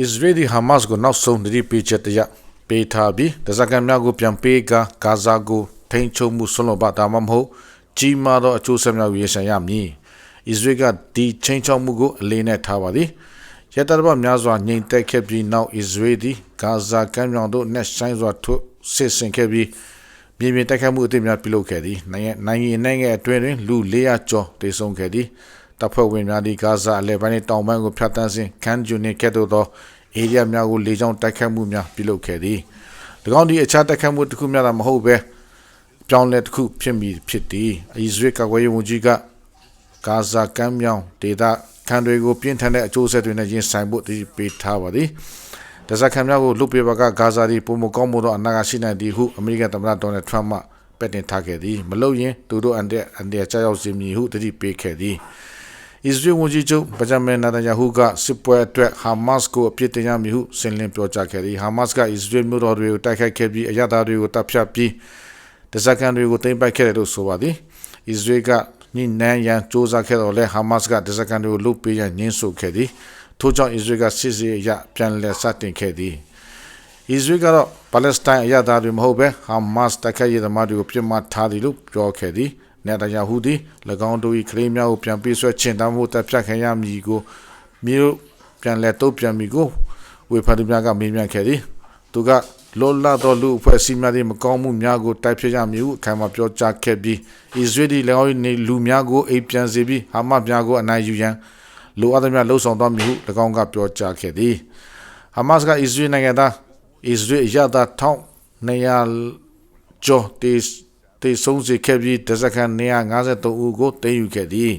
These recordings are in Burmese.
အစ္စရေးဒီဟာမတ်ကိုနောက်ဆုံးတတိပေးချက်တရပေးထားပြီးတစကန်များကိုပြန်ပေးကဂါဇာကိုထိန်းချုပ်မှုဆွလွန်ပါဒါမှမဟုတ်ကြီးမားသောအကျိုးဆက်များကိုရရှိရမည်အစ္စရေးကဒီချင်းချောက်မှုကိုအလေးနဲ့ထားပါသည်ရတရဘများစွာငြိမ်သက်ခဲ့ပြီးနောက်အစ္စရေးသည်ဂါဇာကမ်းမြောင်သို့နှက်ဆိုင်စွာထုတ်စစ်ဆင်ခဲ့ပြီးမြေပြင်တိုက်ခိုက်မှုအသစ်များပြုလုပ်ခဲ့သည်နိုင်ငံနိုင်ငံနိုင်ငံအတွင်းတွင်လူ400ကျော်တေဆုံးခဲ့သည် တပ်ဖွဲ့ဝင်များသည့်ဂါဇာအလဲပိုင်းနှင့်တောင်ပိုင်းကိုဖျက်ဆီးစဉ်ခန်းဂျူနှင့်ကဲ့သို့သောဧရိယာများကိုလေကြောင်းတိုက်ခိုက်မှုများပြုလုပ်ခဲ့သည်၎င်းသည်အခြားတိုက်ခိုက်မှုတစ်ခုများသာမဟုတ်ဘဲပြောင်းလဲတစ်ခုဖြစ်မည်ဖြစ်သည်အစ္စရေးကကွယ်ရေးဝန်ကြီးကဂါဇာကမ်းမြောင်ဒေသခံတွေကိုပြင်းထန်တဲ့အကျိုးဆက်တွေနဲ့ရင်ဆိုင်ဖို့တည်ပေးထားပါသည်တစခံများကိုလုပေးပါကဂါဇာဒီပုံမကောင်းမှုသောအနာဂတ်ရှိနိုင်သည်ဟုအမေရိကန်သမ္မတဒေါ်နယ်ထရမ့်မှပက်တင်ထားခဲ့သည်မလို့ရင်သူတို့အန်တဲ့အန်တဲ့ကြောက်ရောက်စေမည်ဟုတတိပေးခဲ့သည် အစ္စရေးဝန်ကြီးချုပ်ဗဂျမန်နာတန်ယာဟုကစစ်ပွဲအတွက်ဟာမတ်ကိုအပြစ်တင်ရမည်ဟုဆင်လင်းပြောကြားခဲ့သည်ဟာမတ်ကအစ္စရေးမြို့တော်တွေကိုတိုက်ခိုက်ခဲ့ပြီးအရသာတွေကိုတပ်ဖြတ်ပြီးတစကန်တွေကိုသိမ်းပိုက်ခဲ့တယ်လို့ဆိုပါသည်အစ္စရေးကညနန်းရန်စ조사ခဲ့တော့လဲဟာမတ်ကတစကန်တွေကိုလုပေးရန်ညှင်းဆိုခဲ့သည်ထို့ကြောင့်အစ္စရေးကစစ်စေးအရပြန်လည်စတင်ခဲ့သည်အစ္စရေးကတော့ပါလက်စတိုင်းအရသာတွေမဟုတ်ပဲဟာမတ်တိုက်ခိုက်ရေးသမားတွေကိုပြစ်မှတ်ထားတယ်လို့ပြောခဲ့သည် နေတယာဟုသည်၎င်းတို့၏ခရီးများကိုပြန်ပေးဆွဲချင်တမ်းမှုတပ်ဖြတ်ခံရမည်ကိုမြို့ပြန်လဲတုတ်ပြန်မည်ကိုဝေဖန်သူများကမေးမြန်းခဲ့သည်သူကလောလာတော်လူအဖွဲ့အစည်းများ၏မကောင်းမှုများကိုတိုက်ဖြတ်ရမည်ဟုအခိုင်အမာပြောကြားခဲ့ပြီးအစ္စရေး၎င်း၏လူများကိုအိမ်ပြန်စေပြီးဟာမတ်များကိုအနိုင်ယူရန်လိုအပ်သမျှလှုံ့ဆော်သွားမည်ဟု၎င်းကပြောကြားခဲ့သည်ဟာမတ်ကအစ္စရေးနိုင်ငံသားအစ္စရေးရတာထောင်းနေရဂျော်တီ တေဆုံးစေခဲ့ပြီးတဇက်ခန်153ဦးကိုတင်ယူခဲ့သည်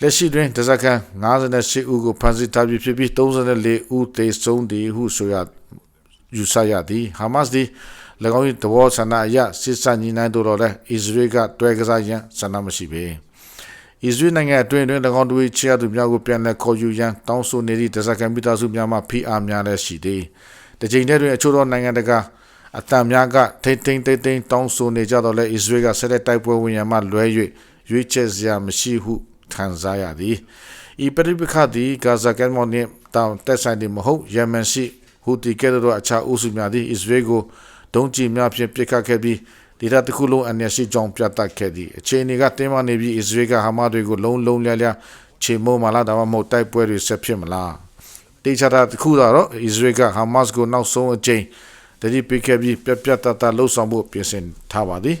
လက်ရှိတွင်တဇက်ခန်58ဦးကိုဖမ်းဆီးထားပြီးဖြစ်ပြီး34ဦးတေဆုံးသည်ဟုဆိုရယူဆရသည်ဟာမတ်သည်၎င်း၏တဘောဆန္ဒအရစစ်စညီနိုင်တို့တော့လဲအစ္စရေးကတွဲကစားရန်ဆန္ဒမရှိပေအစ္စရေးနိုင်ငံအတွင်းတွင်၎င်းတို့၏ချရသူများကိုပြန်လည်ခေါ်ယူရန်တောင်းဆိုနေသည့်တဇက်ခန်မိသားစုများမှဖိအားများလည်းရှိသည်တကြိမ်တည်းတွင်အချို့သောနိုင်ငံတကာ အတံများကထိမ့်ထိမ့်တိမ့်တိမ့်တောင်းဆိုနေကြတော့လဲအစ္စရေးကဆက်လက်တိုက်ပွဲဝင်ရမှလွဲ၍ရွေးချယ်စရာမရှိဟုခံစားရသည်ဤပရိပခသည်ဂါဇာကမ်းမောင်နှင့်တောင်တက်ဆိုင်သည်မဟုတ်ယမန်ရှိဟူတီကဲ့သို့အခြားအုပ်စုများသည်အစ္စရေးကိုဒုံးကျည်များဖြင့်ပစ်ခတ်ခဲ့ပြီးဒေသတစ်ခုလုံးအနည်းရှိကြောင်းပြသခဲ့သည်အခြေအနေကတင်းမာနေပြီးအစ္စရေးကဟာမတ်တွေကိုလုံးလုံးလျားလျားချေမိုးမလားဒါမှမဟုတ်တိုက်ပွဲတွေဆက်ဖြစ်မလားတေချာတာတစ်ခုတော့အစ္စရေးကဟာမတ်ကိုနောက်ဆုံးအကြိမ် တတိပိခဲ့ပြီးပြပြတတလှုပ်ဆောင်ဖို့ပြင်ဆင်ထားပါသည်